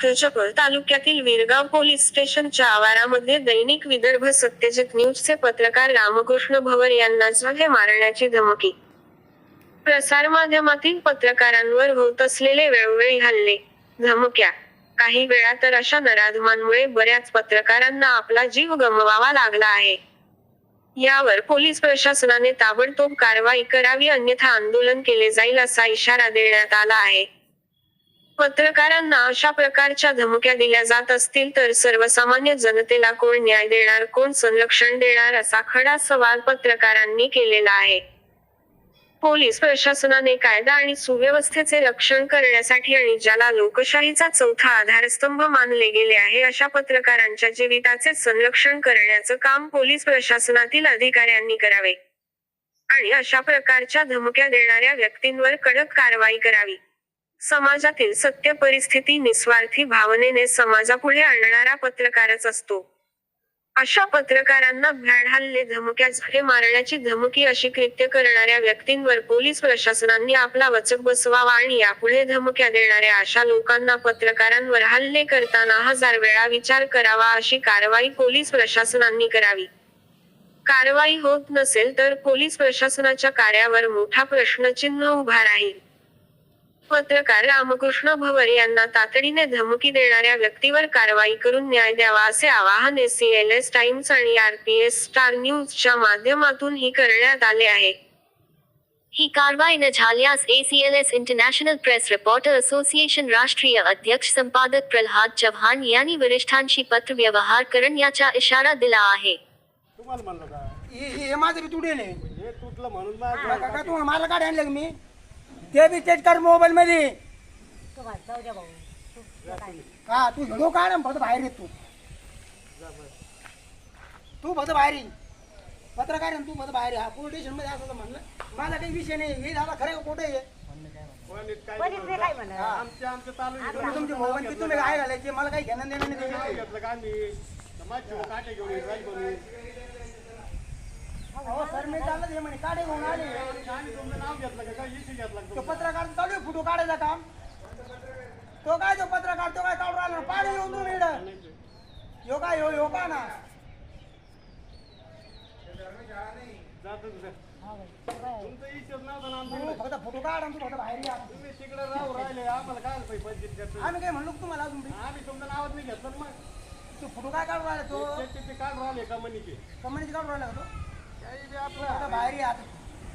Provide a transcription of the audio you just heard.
खुर्चपूर तालुक्यातील विरगाव पोलीस स्टेशनच्या आवारामध्ये दैनिक विदर्भ सत्यजित न्यूजचे पत्रकार रामकृष्ण भवर यांना झाले मारण्याची धमकी. प्रसारमाध्यमातील पत्रकारांवर होत असलेले वेळोवेळी हल्ले धमक्या. काही वेळा तर अशा नराधमांमुळे बऱ्याच पत्रकारांना आपला जीव गमवावा लागला आहे. यावर पोलीस प्रशासनाने ताबडतोब कारवाई करावी अन्यथा आंदोलन केले जाईल असा इशारा देण्यात आला आहे. पत्रकारांना अशा प्रकारच्या धमक्या दिल्या जात असतील तर सर्वसामान्य जनतेला कोण न्याय देणार कोण संरक्षण देणार असा खडा सवाल पत्रकारांनी केलेला आहे. पोलीस प्रशासनाने कायदा आणि सुव्यवस्थेचे रक्षण करण्यासाठी आणि ज्याला लोकशाहीचा चौथा आधारस्तंभ मानले गेले आहे अशा पत्रकारांच्या जीविताचे संरक्षण करण्याचं काम पोलीस प्रशासनातील अधिकाऱ्यांनी करावे. आणि अशा प्रकारच्या धमक्या देणाऱ्या व्यक्तींवर कडक कारवाई करावी. समाजातील सत्य परिस्थिती निस्वार्थी भावनेने समाजापुढे आणणारा पत्रकारच असतो. अशा पत्रकारांना भ्याड हल्ले धमक्या झुके मारण्याची धमकी अशी कृत्य करणाऱ्या व्यक्तींवर पोलीस प्रशासनांनी आपला वचक बसवावा आणि यापुढे धमक्या देणाऱ्या अशा लोकांना पत्रकारांवर हल्ले करताना हजार वेळा विचार करावा अशी कारवाई पोलीस प्रशासनांनी करावी. कारवाई होत नसेल तर पोलीस प्रशासनाच्या कार्यावर मोठा प्रश्नचिन्ह उभा राहील. पत्रकार रामकृष्ण भवर यांना तातडीने धमकी देणाऱ्या व्यक्तीवर कारवाई करून न्याय द्यावा असे आवाहन एस टाइम्स आणि आरपीएस स्टार न्यूजच्या माध्यमातून ही करण्यात आले आहे. ही कारवाई न झाल्यास ACLS International Press Reporter Association राष्ट्रीय अध्यक्ष संपादक प्रल्हाद चव्हाण यांनी वरिष्ठांशी पत्रव्यवहार करण्याचा इशारा दिला आहे. तुम्हाला म्हणलं का? हे हे माझं बी तुडे नाही हे तुटलं म्हणून मग का का तुम्हाला मला काढ आणलं का मी? ते बी चेक कर मोबाईल मध्ये हा तू व्हिडिओ काढ आणि फक्त बाहेर ये तू तू फक्त बाहेर ये पत्रकार आहे ना, तू फक्त बाहेर ये. हा पोलीस स्टेशनमध्ये असं म्हणलं माझा काही विषय नाही हे झाला खरं कुठे आहे कोणीच काय म्हणलं. आमच्या आमच्या चालू आहे. तुम्ही तुमची मोबाईल की तुम्ही काय घालायचे मला काही घेणं देणं नाही घेतलं का आम्ही काटे घेऊन येईल, येईल. मी चाललं हे म्हणे काढे घेऊन आले. तो पत्रकार चालू आहे फोटो काढायचा काम. तो काय तो पत्रकार तो काय काढून राहिला? पाणी येऊन तू इकडं. यो काय यो यो का ना. तुमचं ना फक्त फोटो काढ आणि फक्त बाहेर या. तुम्ही तिकडे राहू राहिले आम्हाला काय पैसे आम्ही काय म्हणलो तुम्हाला अजून आम्ही तुमचं नावच नाही घेतलं मग तू फोटो काय काढून राहिला तो? ते- काढून राहिले कंपनीचे कंपनीचे ते काढून राहिला का तो? काही बी आपलं. फक्त बाहेर या